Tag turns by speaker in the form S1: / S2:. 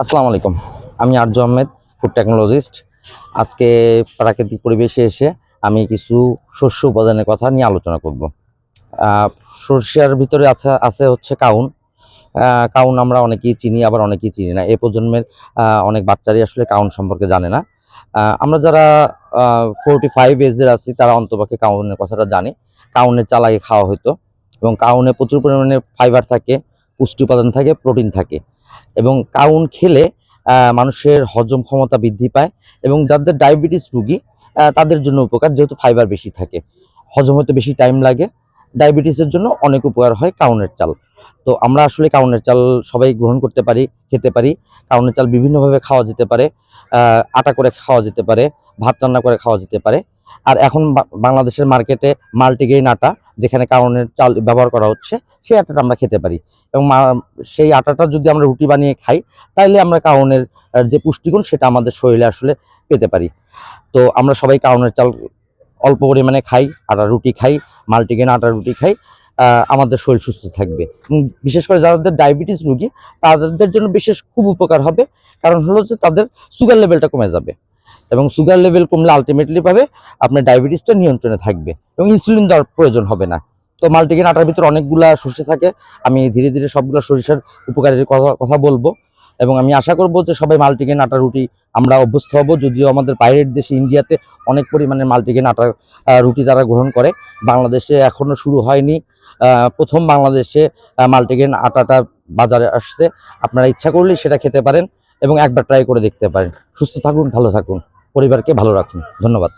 S1: আসসালামু আলাইকুম। আমি আরজু আহমেদ ফুড টেকনোলজিস্ট আজকে প্রাকৃতিক পরিবেশে এসে আমি কিছু শস্য উপাদানের কথা নিয়ে আলোচনা করব। সর্ষের ভিতরে আছে আছে হচ্ছে কাউন। কাউন আমরা অনেকেই চিনি, আবার অনেকেই চিনি না। এ প্রজন্মের অনেক বাচ্চারই আসলে কাউন সম্পর্কে জানে না। আমরা যারা ফোরটি ফাইভ এজের আছি, তারা অন্তপক্ষে কাউনের কথাটা জানি। কাউনের চাল আগে খাওয়া হতো এবং কাউনে প্রচুর পরিমাণে ফাইবার থাকে, পুষ্টি উপাদান থাকে প্রোটিন থাকে। এবং কাউন খেলে মানুষের হজম ক্ষমতা বৃদ্ধি পায় এবং যাদের ডায়াবেটিস রুগী তাদের জন্য উপকার যেহেতু ফাইবার বেশি থাকে। হজম হতে বেশি টাইম লাগে। ডায়াবেটিসের জন্য অনেক উপকার হয় কাউনের চাল। তো আমরা আসলে কাউনের চাল সবাই গ্রহণ করতে পারি, খেতে পারি। কাউনের চাল বিভিন্নভাবে খাওয়া যেতে পারে আটা করে খাওয়া যেতে পারে, ভাত রান্না করে খাওয়া যেতে পারে। আর এখন বাংলাদেশের মার্কেটে মাল্টিগ্রেইন আটা, যেখানে কাউনের চাল ব্যবহার করা হচ্ছে, সেই আটাটা আমরা খেতে পারি। এবং সেই আটাটা যদি আমরা রুটি বানিয়ে খাই তাহলে আমরা কাউনের যে পুষ্টিগুণ, সেটা আমাদের শরীরে আসলে পেতে পারি। তো আমরা সবাই কাউনের চাল অল্প পরিমাণে খাই, আটা রুটি খাই মাল্টিগ্রেন আটা রুটি খাই আমাদের শরীর সুস্থ থাকবে। বিশেষ করে যাদের ডায়াবেটিস রুগী, তাদের জন্য বিশেষ খুব উপকার হবে, কারণ হলো যে তাদের সুগার লেভেলটা কমে যাবে। এবং সুগার লেভেল কমলে আলটিমেটলি পাবে, আপনার ডায়াবেটিসটা নিয়ন্ত্রণে থাকবে এবং ইনসুলিন দেওয়ার প্রয়োজন হবে না। তো মাল্টিগ্রেন আটার ভিতরে অনেকগুলা সর্ষে থাকে, আমি ধীরে ধীরে সবগুলো সরিষার উপকারের কথা কথা বলব এবং আমি আশা করব যে সবাই মাল্টিগ্রেন আটা রুটি আমরা অভ্যস্ত হব। যদিও আমাদের বাইরের দেশে, ইন্ডিয়াতে অনেক পরিমাণে মাল্টিগ্রেন আটার রুটি তারা গ্রহণ করে। বাংলাদেশে এখনও শুরু হয়নি। প্রথম বাংলাদেশে মাল্টিগ্রেন আটাটা বাজারে আসছে। আপনারা ইচ্ছা করলেই সেটা খেতে পারেন। এবং একবার ট্রাই করে দেখতে পারেন। সুস্থ থাকুন ভালো থাকুন। পরিবারকে ভালো রাখুন। ধন্যবাদ।